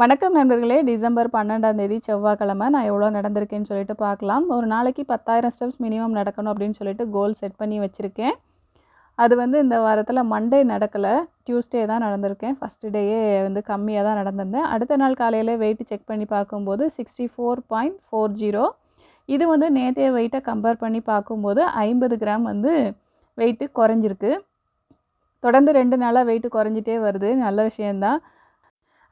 வணக்கம் நண்பர்களே. டிசம்பர் பன்னெண்டாம் தேதி செவ்வாய்க்கிழமை. நான் எவ்வளோ நடந்திருக்கேன்னு சொல்லிட்டு பார்க்கலாம். ஒரு நாளைக்கு பத்தாயிரம் ஸ்டெப்ஸ் மினிமம் நடக்கணும் அப்படின்னு சொல்லிட்டு கோல் செட் பண்ணி வச்சுருக்கேன். அது வந்து இந்த வாரத்தில் மண்டே நடக்கலை. டியூஸ்டே தான் நடந்திருக்கேன். ஃபஸ்ட்டு டேயே வந்து கம்மியாக தான் நடந்திருந்தேன். அடுத்த நாள் காலையில் வெயிட் செக் பண்ணி பார்க்கும்போது sixty four point four zero இது வந்து நேற்றைய வெயிட்டை கம்பேர் பண்ணி பார்க்கும்போது ஐம்பது கிராம் வந்து வெயிட்டு குறைஞ்சிருக்கு. தொடர்ந்து ரெண்டு நாளாக வெயிட்டு குறைஞ்சிட்டே வருது. நல்ல விஷயந்தான்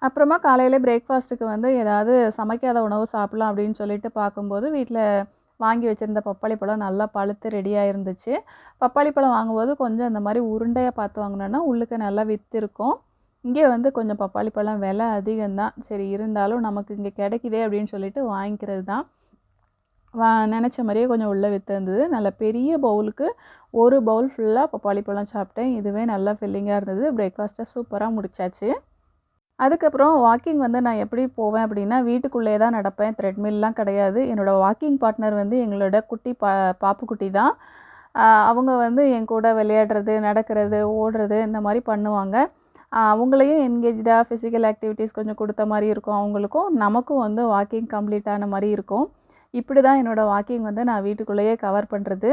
அப்புறமா காலையில் பிரேக்ஃபாஸ்ட்டுக்கு வந்து ஏதாவது சமைக்காத உணவு சாப்பிட்லாம் அப்படின்னு சொல்லிட்டு பார்க்கும்போது வீட்டில் வாங்கி வச்சுருந்த பப்பாளி பழம் நல்லா பழுத்து ரெடியாக இருந்துச்சு பப்பாளி பழம் வாங்கும்போது கொஞ்சம் இந்த மாதிரி உருண்டையாக பார்த்து வாங்கினோன்னா உள்ளுக்கு நல்லா விற்று இருக்கும். இங்கே வந்து கொஞ்சம் பப்பாளி பழம் விலை அதிகம்தான். சரி இருந்தாலும் நமக்கு இங்கே கிடைக்குதே அப்படின்னு சொல்லிட்டு வாங்கிக்கிறது தான். வா நினச்ச மாதிரியே கொஞ்சம் உள்ளே வித்து நல்ல பெரிய பவுலுக்கு ஒரு பவுல் ஃபுல்லாக பப்பாளி பழம் சாப்பிட்டேன். இதுவே நல்லா ஃபில்லிங்காக இருந்தது. பிரேக்ஃபாஸ்ட்டை சூப்பராக முடிச்சாச்சு. அதுக்கப்புறம் வாக்கிங் வந்து நான் எப்படி போவேன் அப்படின்னா வீட்டுக்குள்ளே தான் நடப்பேன். த்ரெட்மில்லாம் கிடையாது. என்னோடய வாக்கிங் பார்ட்னர் வந்து எங்களோட குட்டி பா பாப்புக்குட்டி தான். அவங்க வந்து என் கூட விளையாடுறது நடக்கிறது ஓடுறது இந்த மாதிரி பண்ணுவாங்க. அவங்களையும் என்கேஜாக ஃபிசிக்கல் ஆக்டிவிட்டீஸ் கொஞ்சம் கொடுத்த மாதிரி இருக்கும். அவங்களுக்கும் நமக்கும் வந்து வாக்கிங் கம்ப்ளீட் ஆன மாதிரி இருக்கும். இப்படி தான் என்னோடய வாக்கிங் வந்து நான் வீட்டுக்குள்ளேயே கவர் பண்ணுறது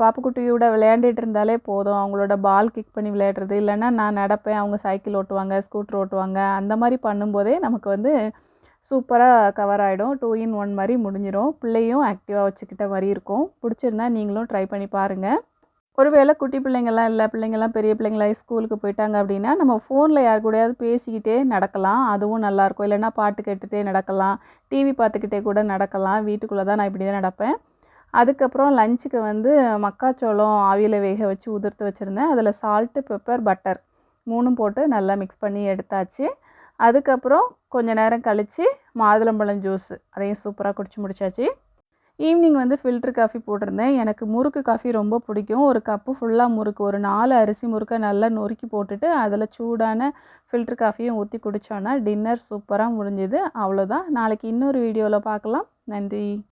பாப்புக்குட்டியோட விளையாண்டுட்டு இருந்தாலே போதும். அவங்களோட பால் கிக் பண்ணி விளையாடுறது. இல்லைன்னா நான் நடப்பேன் அவங்க சைக்கிள் ஓட்டுவாங்க ஸ்கூட்டர் ஓட்டுவாங்க. அந்த மாதிரி பண்ணும்போதே நமக்கு வந்து சூப்பராக கவர் ஆகிடும் டூ இன் ஒன் மாதிரி முடிஞ்சிடும் பிள்ளையும் ஆக்டிவாக வச்சுக்கிட்ட மாதிரி இருக்கும். பிடிச்சிருந்தா நீங்களும் ட்ரை பண்ணி பாருங்கள் ஒருவேளை குட்டி பிள்ளைங்கள்லாம் இல்லை பிள்ளைங்கள்லாம் பெரிய பிள்ளைங்களாம் ஸ்கூலுக்கு போயிட்டாங்க அப்படின்னா நம்ம ஃபோனில் யார் கூடயாவது பேசிக்கிட்டே நடக்கலாம். அதுவும் நல்லாயிருக்கும் இல்லைன்னா பாட்டு கேட்டுகிட்டே நடக்கலாம். டிவி பார்த்துக்கிட்டே கூட நடக்கலாம். வீட்டுக்குள்ளே தான் நான் இப்படி தான் நடப்பேன். அதுக்கப்புறம் லஞ்சுக்கு வந்து மக்காச்சோளம் ஆவியில் வேக வச்சு உதிர்த்து வச்சுருந்தேன். அதில் சால்ட்டு பெப்பர் பட்டர் மூணும் போட்டு நல்லா மிக்ஸ் பண்ணி எடுத்தாச்சு. அதுக்கப்புறம் கொஞ்ச நேரம் கழித்து மாதுளம்பழம் ஜூஸ் அதையும் சூப்பராக குடிச்சு முடிச்சாச்சு. ஈவினிங் வந்து ஃபில்ட்ரு காஃபி போட்டிருந்தேன். எனக்கு முறுக்கு காஃபி ரொம்ப பிடிக்கும். ஒரு கப்பு ஃபுல்லாக முறுக்கு ஒரு நாலு அரிசி முறுக்கை நல்லா நொறுக்கி போட்டுட்டு அதில் சூடான ஃபில்ட்ரு காஃபியும் ஊற்றி குடித்தோன்னா டின்னர் சூப்பராக முடிஞ்சுது. அவ்வளோதான் நாளைக்கு இன்னொரு வீடியோவில் பார்க்கலாம் நன்றி.